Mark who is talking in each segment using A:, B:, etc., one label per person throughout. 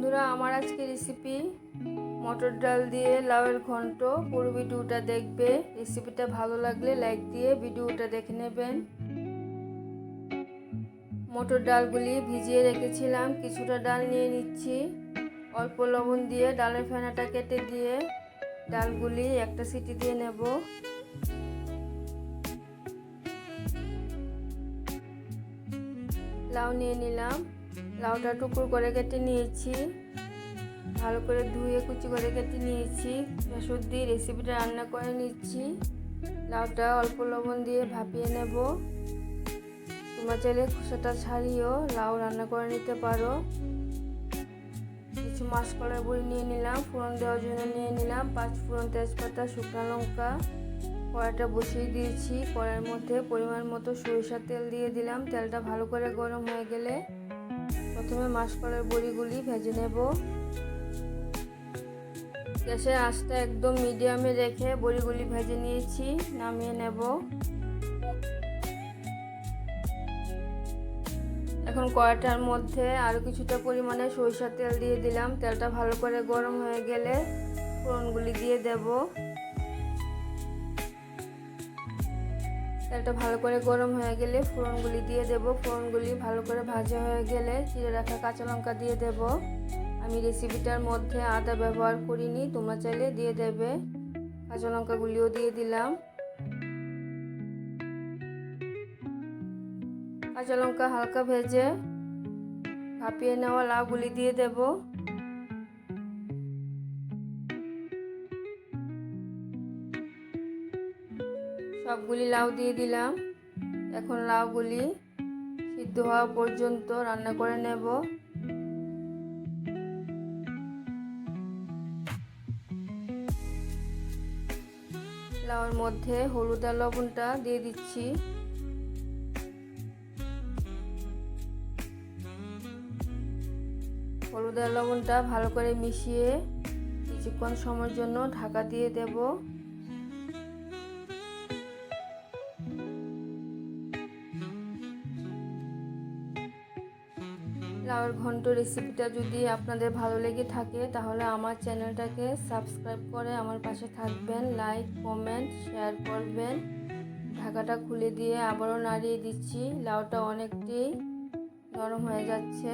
A: বন্ধুরা, আমার আজকে রেসিপি মটর ডাল দিয়ে লাউয়ের ঘন্ট। পুরো ভিডিওটা দেখবে। রেসিপিটা ভালো লাগলে লাইক দিয়ে ভিডিওটা দেখে নেবেন। মটর ডালগুলি ভিজিয়ে রেখেছিলাম। কিছুটা ডাল নিয়ে নিচ্ছি। অল্প লবণ দিয়ে ডালের ফেনাটা কেটে দিয়ে ডালগুলি একটা সিটি দিয়ে নেব। লাউ নিয়ে নিলাম। লাউটা টুকরো করে কেটে নিয়েছি। ভালো করে ধুয়ে কুচি করে কেটে নিয়েছি। বেসর দিয়ে রেসিপিটা রান্না করে নিচ্ছি। লাউটা অল্প লবণ দিয়ে ভাপিয়ে নেব। তোমার চাইলে খোসাটা ছাড়িয়েও লাউ রান্না করে নিতে পারো। কিছু মাসকলার বড়ি নিয়ে নিলাম, ফোড়ন দেওয়ার জন্য নিয়ে নিলাম। পাঁচ ফোড়ন তেজপাতা, শুকনো লঙ্কা, কড়াইটা বসিয়ে দিয়েছি। কড়াইয়ের মধ্যে পরিমাণ মতো সরিষার তেল দিয়ে দিলাম। তেলটা ভালো করে গরম হয়ে গেলে প্রথমে মাসকলার বড়িগুলি ভেজে নেব। গ্যাসের আঁচটা একদম মিডিয়ামে রেখে বড়িগুলি ভেজে নিয়েছি, নামিয়ে নেব। এখন কড়াইটার মধ্যে আরও কিছুটা পরিমাণে সরিষার তেল দিয়ে দিলাম। তেলটা ভালো করে গরম হয়ে গেলে ফোড়নগুলি দিয়ে দেব। তেলটা ভালো করে গরম হয়ে গেলে ফোড়নগুলি দিয়ে দেব। ফোড়নগুলি ভালো করে ভাজা হয়ে গেলে চিড়ে রাখা কাঁচা লঙ্কা দিয়ে দেব। আমি রেসিপিটার মধ্যে আদা ব্যবহার করিনি, তোমরা চাইলে দিয়ে দেবে। কাঁচা লঙ্কাগুলিও দিয়ে দিলাম। কাঁচা লঙ্কা হালকা ভেজে ভাপিয়ে নেওয়া লাউগুলি দিয়ে দেব। সবগুলি লাউ দিয়ে দিলাম। এখন লাউগুলি সিদ্ধ হওয়া পর্যন্ত রান্না করে নেব। লাউর মধ্যে হলুদ আর লবণটা দিয়ে দিচ্ছি। হলুদ আর লবণটা ভালো করে মিশিয়ে কিছুক্ষণ সময়ের জন্য ঢাকা দিয়ে দেব। লাউয়ের ঘন্ট রেসিপিটা যদি আপনাদের ভালো লেগে থাকে, তাহলে আমার চ্যানেলটাকে সাবস্ক্রাইব করে আমার পাশে থাকবেন। লাইক কমেন্ট শেয়ার করবেন। ঢাকাটা খুলে দিয়ে আবারও নাড়িয়ে দিচ্ছি। লাউটা অনেকটাই নরম হয়ে যাচ্ছে।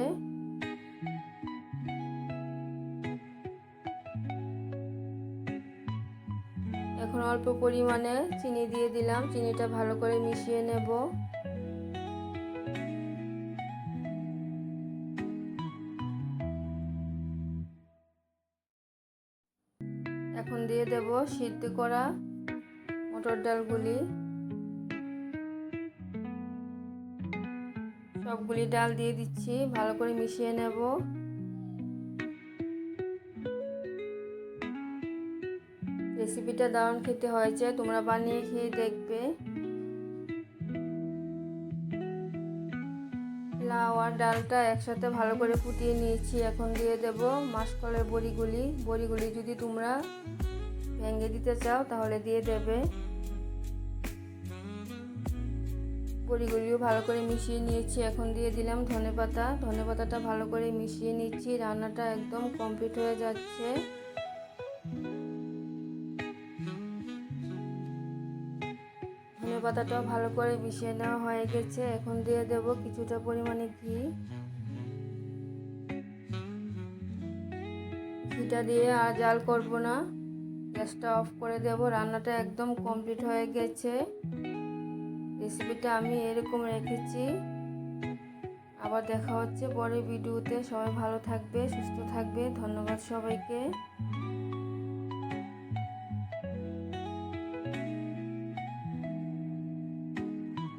A: এখন অল্প পরিমাণে চিনি দিয়ে দিলাম। চিনিটা ভালো করে মিশিয়ে নেব। এখন দিয়ে দেব সিদ্ধ করা মটর ডালগুলি। সবগুলি ডাল দিয়ে দিচ্ছি, ভালো করে মিশিয়ে নেব। রেসিপিটা দারুণ খেতে হয়েছে, তোমরা বানিয়ে খেয়ে দেখবে। লাউ আর ডালটা একসাথে ভালো করে ফুটিয়ে নিয়েছি। এখন দিয়ে দেব মাসকলের বড়িগুলি। বড়িগুলি যদি তোমরা ভেঙে দিতে চাও, তাহলে দিয়ে দেবে। বড়িগুলিও ভালো করে মিশিয়ে নিয়েছি। এখন দিয়ে দিলাম ধনে পাতা ধনে পাতাটা ভালো করে মিশিয়ে নিচ্ছি। রান্নাটা একদম কমপ্লিট হয়ে যাচ্ছে। ধনে পাতাটাও ভালো করে মিশিয়ে নেওয়া হয়ে গেছে। এখন দিয়ে দেব কিছুটা পরিমাণে ঘি। ঘিটা দিয়ে আর জাল করব না। গ্যাসটা অফ করে দেব। রান্নাটা একদম কমপ্লিট হয়ে গেছে। রেসিপিটা আমি এরকম রেখেছি। আবার দেখা হচ্ছে পরে ভিডিওতে। সবাই ভালো থাকবে, সুস্থ থাকবে। ধন্যবাদ সবাইকে।